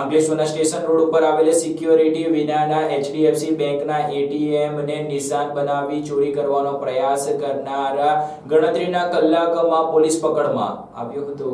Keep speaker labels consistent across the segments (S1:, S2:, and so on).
S1: અંકલેશ્વરના station road ઉપર આવેલ સિક્યોરિટી વિનાના એચડીએફસી બેંકના એટીએમને નિશાન બનાવી ચોરી કરવાનો પ્રયાસ કરનારા ગણતરીના કલાકમાં પોલીસ પકડમાં આવ્યો હતો.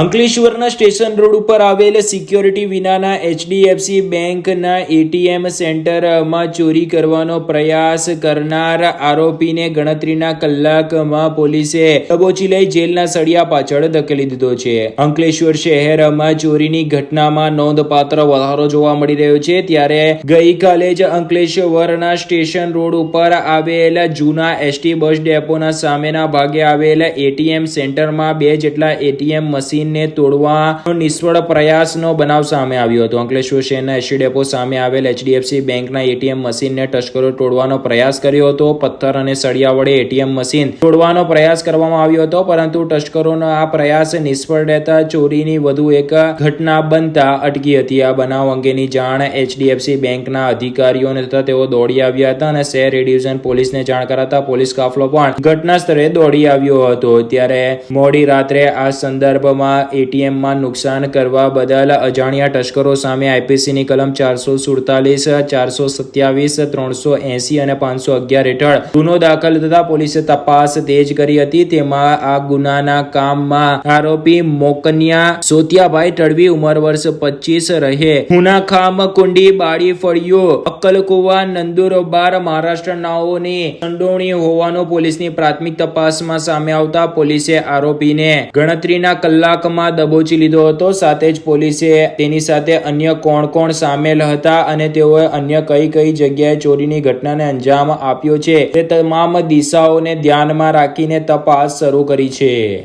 S1: અંકલેશ્વરના સ્ટેશન રોડ ઉપર આવેલ સિક્યોરિટી વિનાના એચડીએફસી બેંકના એટીએમ સેન્ટરમાં ચોરી કરવાનો પ્રયાસ કરનાર આરોપીને ગણતરીના કલાકમાં પોલીસે દબોચી લઈ જેલના સળિયા પાછળ ધકેલી દીધો છે. અંકલેશ્વર શહેરમાં ચોરીની ઘટનામાં નોંધપાત્ર વધારો જોવા મળી રહ્યો છે. ત્યારે ગઈકાલે જ અંકલેશ્વરના સ્ટેશન રોડ ઉપર આવેલ જૂના એસટી બસ ડેપોના સામેના ભાગે આવેલ એટીએમ સેન્ટરમાં બે જેટલા એટીએમ મશીનને તોડવાનો નિષ્ફળ પ્રયાસનો બનાવ સામે આવ્યો હતો. અંકલેશ્વર શહેરના એસટી ડેપો સામે આવેલ એચડીએફસી બેંકના એટીએમ મશીનને તસ્કરો તોડવાનો પ્રયાસ કર્યો હતો. પથ્થર અને સળિયા વડે એટીએમ મશીન તોડવાનો પ્રયાસ કરવામાં આવ્યો હતો, પરંતુ તસ્કરોનો આ પ્રયાસ નિષ્ફળ રહેતા ચોરીની વધુ એક ઘટના બનતા અટકી હતી. આ બનાવ અંગેની જાણ એચડીએફસી બેંકના અધિકારીઓને થતા તેઓ દોડી આવ્યા હતા અને શહેર ડિવિઝન પોલીસને જાણ કરાતા પોલીસ કાફલો પણ ઘટના સ્થળે દોડી આવ્યો હતો. ત્યારે મોડી રાત્રે આ સંદર્ભમાં એટીએમમાં નુકસાન કરવા બદલ અજાણ્યા તસ્કરો સામે આઈપીસીની કલમ ચારસો સુડતાલીસ, ચારસો સત્યાવીસ, ત્રણસો એસી અને પાંચસો અગિયાર હેઠળ ગુનો દાખલ થતા પોલીસે તપાસ તેજ કરી હતી. તેમાં આ ગુનાના કામમાં આરોપી મોકન્યા સોતિયાભાઈ તડવી ઉંમર વર્ષ પચીસ રહે. હુનાખામ કુંડી બાળી ફળિયો. અક્કલકુવા નંદુરબાર મહારાષ્ટ્ર નાઓની સંડોવણી હોવાનો પોલીસની પ્રાથમિક તપાસમાં સામે આવતા પોલીસે આરોપીને ગણતરીના કલાકમાં દબોચી લીધો હતો. સાથે જ પોલીસે તેની સાથે અન્ય કોણ કોણ સામેલ હતા અને તેઓએ અન્ય કઈ કઈ જગ્યાએ ચોરીની ઘટનાને અંજામ આપ્યો છે. તે તમામ દિશાઓને ધ્યાનમાં રાખીને તપાસ શરૂ કરી છે.